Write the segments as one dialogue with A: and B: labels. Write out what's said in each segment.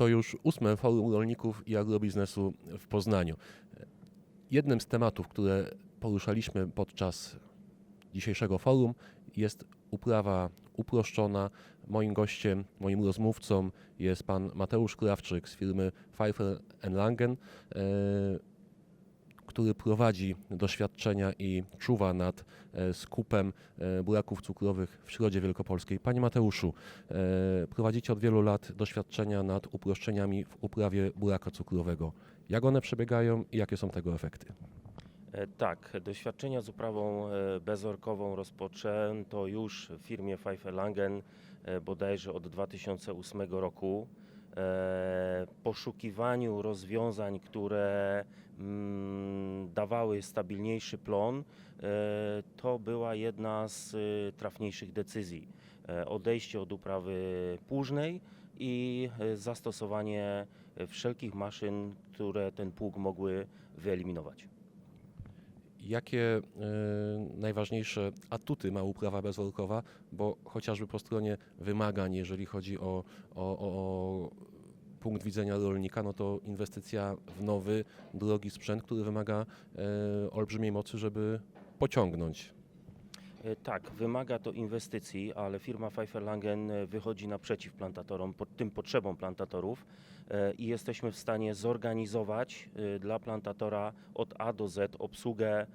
A: To już ósme forum rolników i agrobiznesu w Poznaniu. Jednym z tematów, które poruszaliśmy podczas dzisiejszego forum jest uprawa uproszczona. Moim gościem, moim rozmówcą jest pan Mateusz Krawczyk z firmy Pfeiffer Langen, e, który prowadzi doświadczenia i czuwa nad e, skupem e, buraków cukrowych w Środzie Wielkopolskiej. Panie Mateuszu, e, prowadzicie od wielu lat doświadczenia nad uproszczeniami w uprawie buraka cukrowego. Jak one przebiegają i jakie są tego efekty?
B: Tak, doświadczenia z uprawą bezorkową rozpoczęto już w firmie Pfeiffer Langen bodajże od 2008 roku. E, Poszukiwaniu rozwiązań, które mm, dawały stabilniejszy plon, e, to była jedna z e, trafniejszych decyzji. Odejście od uprawy płużnej i zastosowanie wszelkich maszyn, które ten pług mogły wyeliminować.
A: Jakie e, najważniejsze atuty ma uprawa bezworkowa, bo chociażby po stronie wymagań, jeżeli chodzi o, o, o, punkt widzenia rolnika, no to inwestycja w nowy, drogi sprzęt, który wymaga e, olbrzymiej mocy, żeby pociągnąć.
B: E, Tak, wymaga to inwestycji, ale firma Pfeiffer Langen e, wychodzi naprzeciw plantatorom, tym potrzebom plantatorów e, i jesteśmy w stanie zorganizować dla plantatora od A do Z obsługę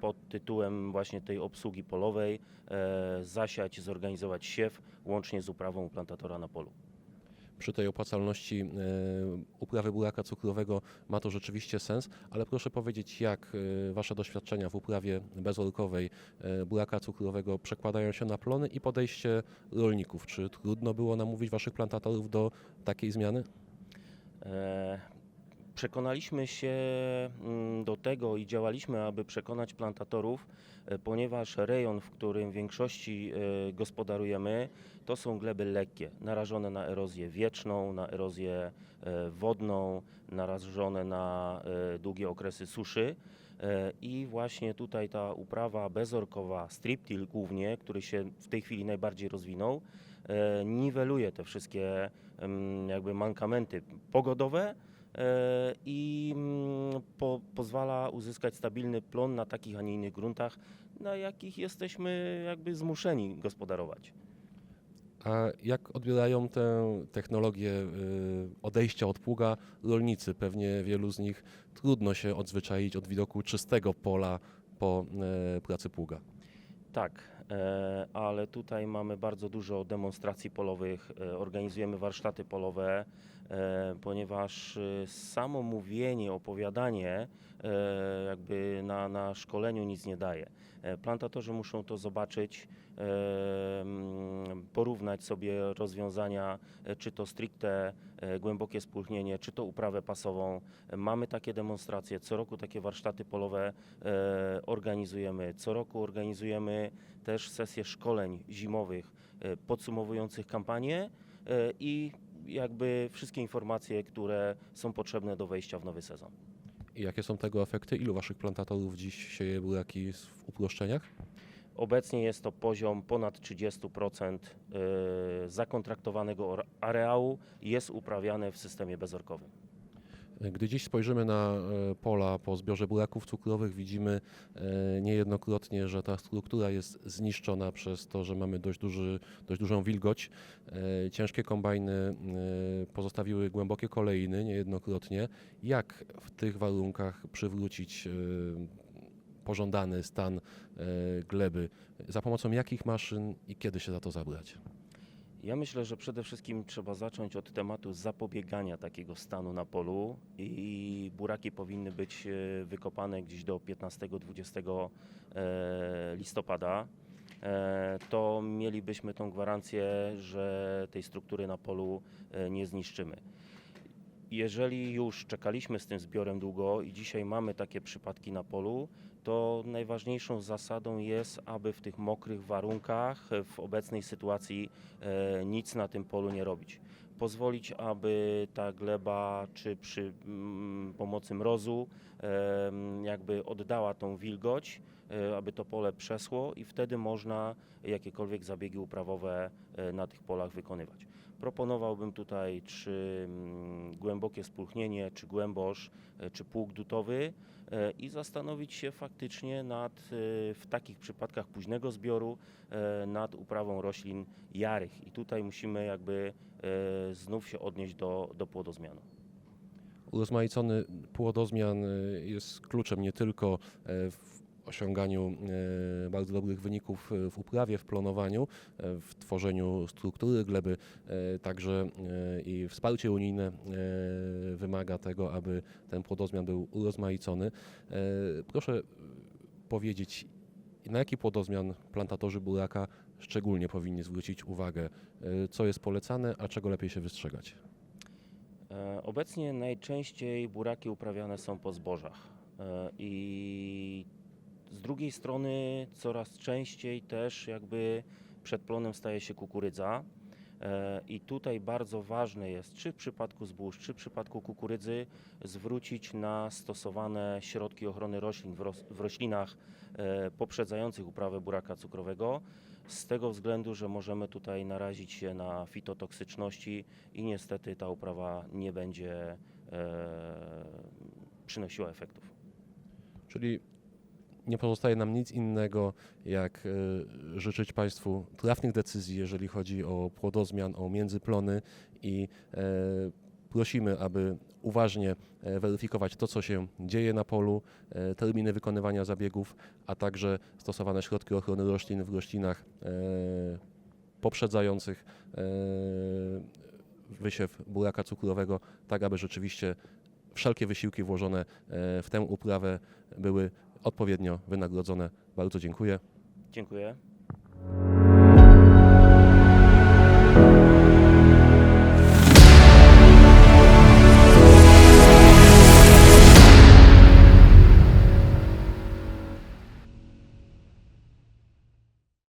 B: pod tytułem właśnie tej obsługi polowej, zasiać, zorganizować siew łącznie z uprawą plantatora na polu.
A: Przy tej opłacalności e, uprawy buraka cukrowego ma to rzeczywiście sens, ale proszę powiedzieć, jak e, Wasze doświadczenia w uprawie bezorkowej e, buraka cukrowego przekładają się na plony i podejście rolników? Czy trudno było namówić Waszych plantatorów do takiej zmiany?
B: Przekonaliśmy się mm, do tego i działaliśmy, aby przekonać plantatorów, e, ponieważ rejon, w którym w większości e, gospodarujemy, to są gleby lekkie, narażone na erozję wieczną, na erozję e, wodną, narażone na długie okresy suszy. I właśnie tutaj ta uprawa bezorkowa, striptil głównie, który się w tej chwili najbardziej rozwinął, niweluje te wszystkie em, jakby mankamenty pogodowe i mm, po, pozwala uzyskać stabilny plon na takich, a nie innych gruntach, na jakich jesteśmy jakby zmuszeni gospodarować.
A: A jak odbierają tę technologię y, odejścia od pługa rolnicy? Pewnie wielu z nich trudno się odzwyczaić od widoku czystego pola po e, pracy pługa.
B: Tak, e, ale tutaj mamy bardzo dużo demonstracji polowych, e, organizujemy warsztaty polowe, e, ponieważ e, samo mówienie, opowiadanie e, jakby na, na szkoleniu nic nie daje. E, Plantatorzy muszą to zobaczyć, e, porównać sobie rozwiązania, e, czy to stricte e, głębokie spulchnienie, czy to uprawę pasową. E, Mamy takie demonstracje, co roku takie warsztaty polowe e, organizujemy. Co roku organizujemy też sesje szkoleń zimowych e, podsumowujących kampanię e, i jakby wszystkie informacje, które są potrzebne do wejścia w nowy sezon.
A: I jakie są tego efekty? Ilu Waszych plantatorów dziś sieje buraki w uproszczeniach?
B: Obecnie jest to poziom ponad 30% e, zakontraktowanego areału jest uprawiane w systemie bezorkowym.
A: Gdy dziś spojrzymy na e, pola po zbiorze buraków cukrowych, widzimy e, niejednokrotnie, że ta struktura jest zniszczona przez to, że mamy dość, duży, dość dużą wilgoć. E, Ciężkie kombajny pozostawiły głębokie kolejny niejednokrotnie. Jak w tych warunkach przywrócić pożądany stan gleby? Za pomocą jakich maszyn i kiedy się za to zabrać?
B: Ja myślę, że przede wszystkim trzeba zacząć od tematu zapobiegania takiego stanu na polu i buraki powinny być e, wykopane gdzieś do 15-20 e, listopada. E, To mielibyśmy tą gwarancję, że tej struktury na polu nie zniszczymy. Jeżeli już czekaliśmy z tym zbiorem długo i dzisiaj mamy takie przypadki na polu, to najważniejszą zasadą jest, aby w tych mokrych warunkach, w obecnej sytuacji e, nic na tym polu nie robić. Pozwolić, aby ta gleba, czy przy mm, pomocy mrozu, jakby oddała tą wilgoć, e, aby to pole przesło i wtedy można jakiekolwiek zabiegi uprawowe e, na tych polach wykonywać. Proponowałbym tutaj czy mm, głębokie spulchnienie, czy głębosz, czy pług dutowy i zastanowić się faktycznie nad, e, w takich przypadkach późnego zbioru, e, nad uprawą roślin jarych. I tutaj musimy jakby e, znów się odnieść do, do płodozmianu.
A: Urozmaicony płodozmian jest kluczem nie tylko w osiąganiu e, bardzo dobrych wyników e, w uprawie, w plonowaniu, e, w tworzeniu struktury gleby, także i wsparcie unijne wymaga tego, aby ten płodozmian był urozmaicony. Proszę powiedzieć, na jaki płodozmian plantatorzy buraka szczególnie powinni zwrócić uwagę? Co jest polecane, a czego lepiej się wystrzegać?
B: Obecnie najczęściej buraki uprawiane są po zbożach i z drugiej strony coraz częściej też jakby przed plonem staje się kukurydza. E, I tutaj bardzo ważne jest, czy w przypadku zbóż, czy w przypadku kukurydzy, zwrócić na stosowane środki ochrony roślin w, roślinach e, poprzedzających uprawę buraka cukrowego, z tego względu, że możemy tutaj narazić się na fitotoksyczności i niestety ta uprawa nie będzie e, przynosiła efektów.
A: Czyli nie pozostaje nam nic innego, jak e, życzyć Państwu trafnych decyzji, jeżeli chodzi o płodozmian, o międzyplony i e, prosimy, aby uważnie e, weryfikować to, co się dzieje na polu, terminy wykonywania zabiegów, a także stosowane środki ochrony roślin w roślinach poprzedzających wysiew buraka cukrowego, tak aby rzeczywiście wszelkie wysiłki włożone e, w tę uprawę były odpowiednio wynagrodzone. Bardzo dziękuję.
B: Dziękuję.